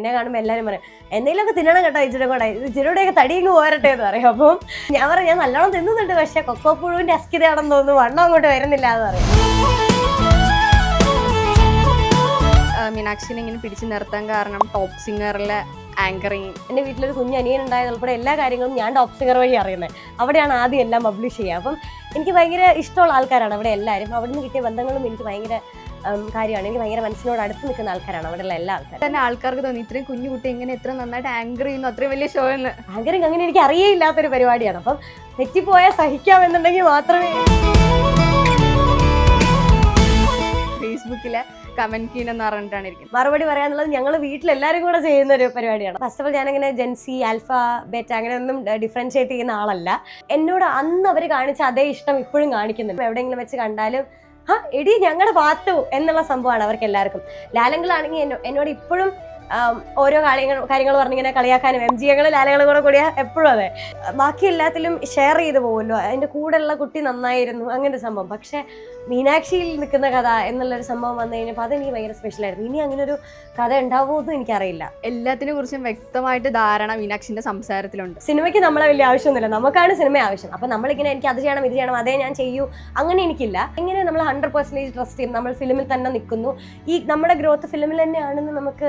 എന്നെ കാണുമ്പോൾ എല്ലാവരും പറയും എന്തെങ്കിലുമൊക്കെ തിന്നണം കേട്ടോ ഇച്ചിരി കൂടെ. ഇച്ചിരിയുടെയൊക്കെ തടിയങ്ങ് പോരട്ടെ എന്ന് പറയും. അപ്പം ഞാൻ പറയും ഞാൻ നല്ലോണം തിന്നുന്നുണ്ട് പക്ഷേ കൊക്കോ പുഴുവിന്റെ അസ്കിതയാണെന്ന് തോന്നുന്നു. വണ്ണം അങ്ങോട്ട് വരുന്നില്ല എന്ന് പറയും. മീനാക്ഷിനെ ഇങ്ങനെ പിടിച്ചു നിർത്താൻ കാരണം ടോപ്പ് സിംഗറിലെ ആങ്കറിങ് എന്റെ വീട്ടിലൊരു കുഞ്ഞ് അനിയൻ ഉണ്ടായത് ഉൾപ്പെടെ എല്ലാ കാര്യങ്ങളും ഞാൻ ടോപ്പ് സിംഗർ വഴി അറിയുന്നത്. അവിടെയാണ് ആദ്യം എല്ലാം പബ്ലിഷ് ചെയ്യുക. അപ്പം എനിക്ക് ഭയങ്കര ഇഷ്ടമുള്ള ആൾക്കാരാണ് അവിടെ എല്ലാവരും. അവിടെ നിന്ന് കിട്ടിയ ബന്ധങ്ങളും എനിക്ക് ഭയങ്കര കാര്യമാണ്. എനിക്ക് ഭയങ്കര മനസ്സിനോട് അടുത്ത് നിൽക്കുന്ന ആൾക്കാരാണ് അവിടെയുള്ള എല്ലാ ആൾക്കാരും. തന്നെ ആൾക്കാർക്ക് തോന്നി ഇത്രയും കുഞ്ഞു കുട്ടി എങ്ങനെ എത്ര നന്നായിട്ട് ആങ്കർ ചെയ്യുന്നു? അത്രയും വലിയ ഷോ എന്ന്. ആങ്കറിങ് അങ്ങനെ എനിക്ക് അറിയേയില്ലാത്തൊരു പരിപാടിയാണ്. അപ്പം തെറ്റിപ്പോയാൽ സഹിക്കാമെന്നുണ്ടെങ്കിൽ മാത്രമേ കമന്റ് കീൻ എന്ന് പറഞ്ഞിട്ടാണ് ഇരിക്കുന്നത്. മറുപടി പറയാനുള്ളത് ഞങ്ങൾ വീട്ടിൽ എല്ലാവരും കൂടെ ചെയ്യുന്ന ഒരു പരിപാടിയാണ്. ഫസ്റ്റ് ഓഫ് ഓൾ ഞാനങ്ങനെ ജെൻസി ആൽഫ ബെറ്റ അങ്ങനെ ഒന്നും ഡിഫറൻഷിയേറ്റ് ചെയ്യുന്ന ആളല്ല. എന്നോട് അന്ന് അവർ കാണിച്ച അതേ ഇഷ്ടം ഇപ്പോഴും കാണിക്കുന്നുണ്ട്. എവിടെയെങ്കിലും വെച്ച് കണ്ടാലും ആ എടി ഞങ്ങളുടെ പാത്തു എന്നുള്ള സംഭവമാണ് അവർക്ക് എല്ലാവർക്കും ലാലങ്ങളാണെങ്കിൽ എന്നോട് ഇപ്പോഴും ഓരോ കാര്യങ്ങൾ കാര്യങ്ങൾ പറഞ്ഞിങ്ങനെ കളിയാക്കാനും എം ജി ഞങ്ങൾ ലാലങ്ങൾ കൂടെ കൂടിയ എപ്പോഴും അതെ. ബാക്കി എല്ലാത്തിലും ഷെയർ ചെയ്ത് പോകുമല്ലോ അതിന്റെ കൂടെയുള്ള കുട്ടി നന്നായിരുന്നു. അങ്ങനെ ഒരു സംഭവം. പക്ഷേ മീനാക്ഷിയിൽ നിൽക്കുന്ന കഥ എന്നുള്ളൊരു സംഭവം വന്നു കഴിഞ്ഞപ്പോൾ അതെനിക്ക് ഭയങ്കര സ്പെഷ്യലായിരുന്നു ഇനി അങ്ങനെ ഒരു കഥ ഉണ്ടാവുമോ എന്നും എനിക്കറിയില്ല. എല്ലാത്തിനെ കുറിച്ചും വ്യക്തമായിട്ട് ധാരണ മീനാക്ഷിന്റെ സംസാരത്തിലുണ്ട്. സിനിമയ്ക്ക് നമ്മളെ വലിയ ആവശ്യമൊന്നുമില്ല. നമുക്കാണ് സിനിമ ആവശ്യം. അപ്പം നമ്മളിങ്ങനെ എനിക്ക് അത് ചെയ്യണം ഇത് ചെയ്യണം അതേ ഞാൻ ചെയ്യൂ. അങ്ങനെ എനിക്കില്ല. എങ്ങനെ നമ്മൾ ഹൺഡ്രഡ് പെർസെന്റേജ് ട്രസ്റ്റ് ചെയ്യും. നമ്മൾ ഫിലിമിൽ തന്നെ നിൽക്കുന്നു. ഈ നമ്മുടെ ഗ്രോത്ത് ഫിലിമിൽ തന്നെയാണെന്ന് നമുക്ക്